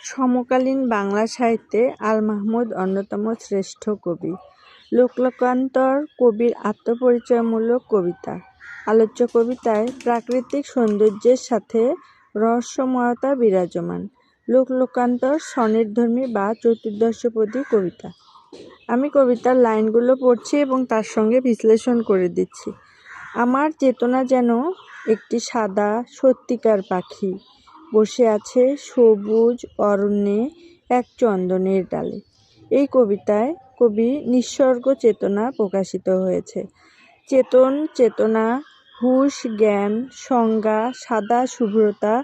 সমকালীন বাংলা সাহিত্যে আল মাহমুদ অন্যতম শ্রেষ্ঠ কবি। লোকলোকান্তর কবির আত্মপরিচয়মূলক কবিতা। আলোচ্য কবিতায় প্রাকৃতিক সৌন্দর্যের সাথে রহস্যময়তা বিরাজমান। লোকলোকান্তর স্বনির্ধর্মী বা চতুর্দশপদী কবিতা। আমি কবিতার লাইনগুলো পড়ছি এবং তার সঙ্গে বিশ্লেষণ করে দিচ্ছি। আমার চেতনা যেন একটি সাদা সত্যিকার পাখি, বসে আছে সবুজ অরণ্যে এক চন্দনের ডালে। এই কবিতায় কবি নিঃসর্গ চেতনা প্রকাশিত হয়েছে। চেতন, চেতনা, হুশ জ্ঞান, সংজ্ঞা, সাদা শুভ্রতা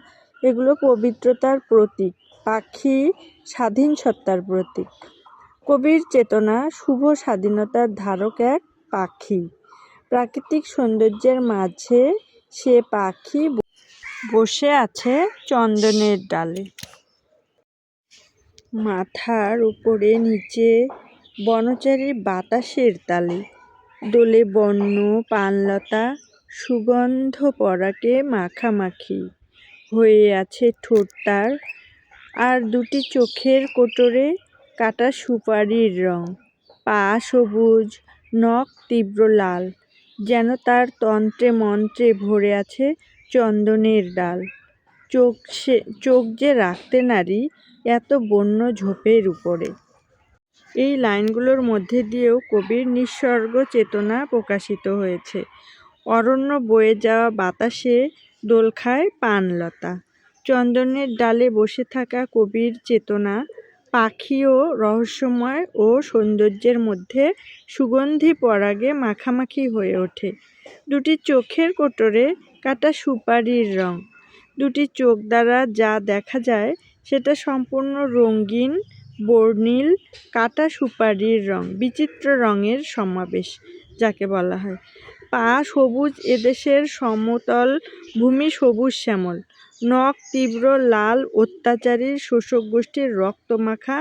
এগুলো পবিত্রতার প্রতীক, পাখি স্বাধীন সত্তার প্রতীক। কবির চেতনা শুভ স্বাধীনতার ধারক এক পাখি। প্রাকৃতিক সৌন্দর্যের মাঝে সে পাখি বসে আছে চন্দনের ডালে। মাথার উপরে নিচে বনচারী বাতাসের তালে দোলে বন্য, পানলতা, সুগন্ধ পরাগে মাখামাখি হয়ে আছে ঠোঁট তার আর দুটি চোখের কোটরে কাটা সুপারির রং পা সবুজ, নখ তীব্র লাল, যেন তার তন্ত্রে মন্ত্রে ভরে আছে চন্দনের ডাল চোখ সে, চোখ যে রাখতে নারী, এত বন্য ঝোপের উপরে। এই লাইনগুলোর মধ্যে দিয়েও কবির নিঃসর্গ চেতনা প্রকাশিত হয়েছে। অরণ্য বয়ে যাওয়া বাতাসে দোল খায় পানলতা। চন্দনের ডালে বসে থাকা কবির চেতনা, পাখি ও রহস্যময় ও সৌন্দর্যের মধ্যে সুগন্ধি পরাগে মাখামাখি হয়ে ওঠে। দুটি চোখের কোটরে কাটা সুপারির রং। দুটি চোখ দ্বারা যা দেখা যায় সেটা সম্পূর্ণ রঙিন, বর্ণিল, কাটা সুপারির রং, বিচিত্র রঙের সমাবেশ যাকে বলা হয়। পা সবুজ এদেশের সমতল ভূমি সবুজ শ্যামল। নখ তীব্র লাল অত্যাচারীর শোষক গোষ্ঠীর রক্তমাখা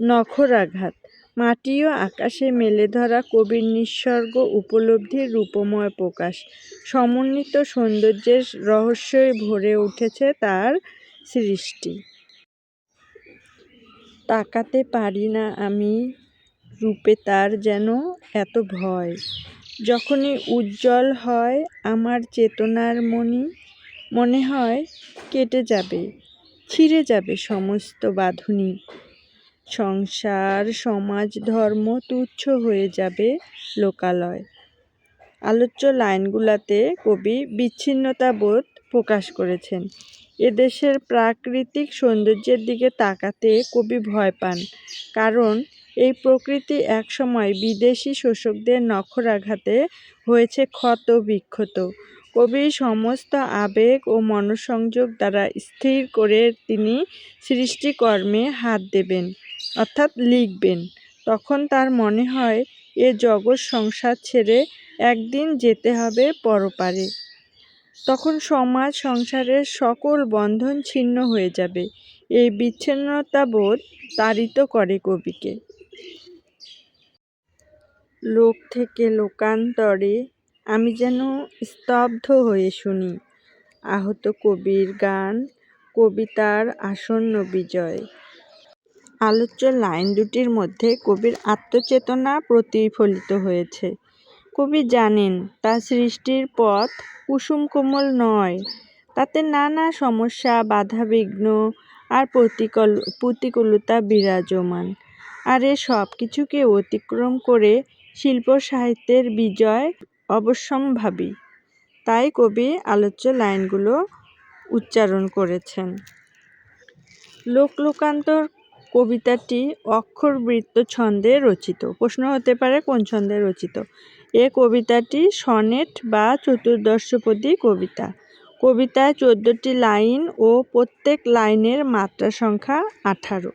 নখরাঘাত। মাটি ও আকাশে মেলে ধরা কবির নিঃসর্গ উপলব্ধির রূপময় প্রকাশ। সমন্বিত সৌন্দর্যের রহস্যই ভরে উঠেছে তার সৃষ্টি। তাকাতে পারি না আমি রূপে তার যেন এত ভয়। যখনই উজ্জ্বল হয় আমার চেতনার মণি, মনে হয় কেটে যাবে, ছিঁড়ে যাবে সমস্ত বাঁধনি। সংসার সমাজ ধর্ম তুচ্ছ হয়ে যাবে লোকালয়। আলোচ্য লাইনগুলোতে কবি বিচ্ছিন্নতাবোধ প্রকাশ করেছেন। এদেশের প্রাকৃতিক সৌন্দর্যের দিকে তাকাতে কবি ভয় পান। কারণ এই প্রকৃতি একসময় বিদেশি শোষকদের নখরাঘাতে হয়েছে ক্ষত বিক্ষত। কবির সমস্ত আবেগ ও মনঃসংযোগ দ্বারা স্থির করে তিনি সৃষ্টিকর্মে হাত দেবেন, অর্থাৎ লিখবেন, তখন তার মনে হয় এ জগৎ সংসার ছেড়ে একদিন যেতে হবে পরপারে। তখন সমাজ সংসারের সকল বন্ধন ছিন্ন হয়ে যাবে। এই বিচ্ছিন্নতাবোধ তাড়িত করে কবিকে। লোক থেকে লোকান্তরে আমি যেন স্তব্ধ হয়ে শুনি আহত কবির গান, কবিতার আসন্ন বিজয়। আলোচ্য লাইন দুটির মধ্যে কবির আত্মচেতনা প্রতিফলিত হয়েছে। কবি জানেন তাঁর সৃষ্টির পথ কুসুম কোমল নয়, তাতে নানা সমস্যা বাধাবিঘ্ন আর প্রতিকল প্রতিকূলতা বিরাজমান। আর এ সব কিছুকে অতিক্রম করে শিল্প সাহিত্যের বিজয় অবশ্যম্ভাবী। তাই কবি আলোচ্য লাইনগুলো উচ্চারণ করেছেন। লোকলোকান্তর কবিতাটি অক্ষরবৃত্ত ছন্দে রচিত। প্রশ্ন হতে পারে, কোন ছন্দে রচিত? এ কবিতাটি সনেট বা চতুর্দশপদী কবিতা। কবিতায় চোদ্দোটি লাইন ও প্রত্যেক লাইনের মাত্রা সংখ্যা আঠারো।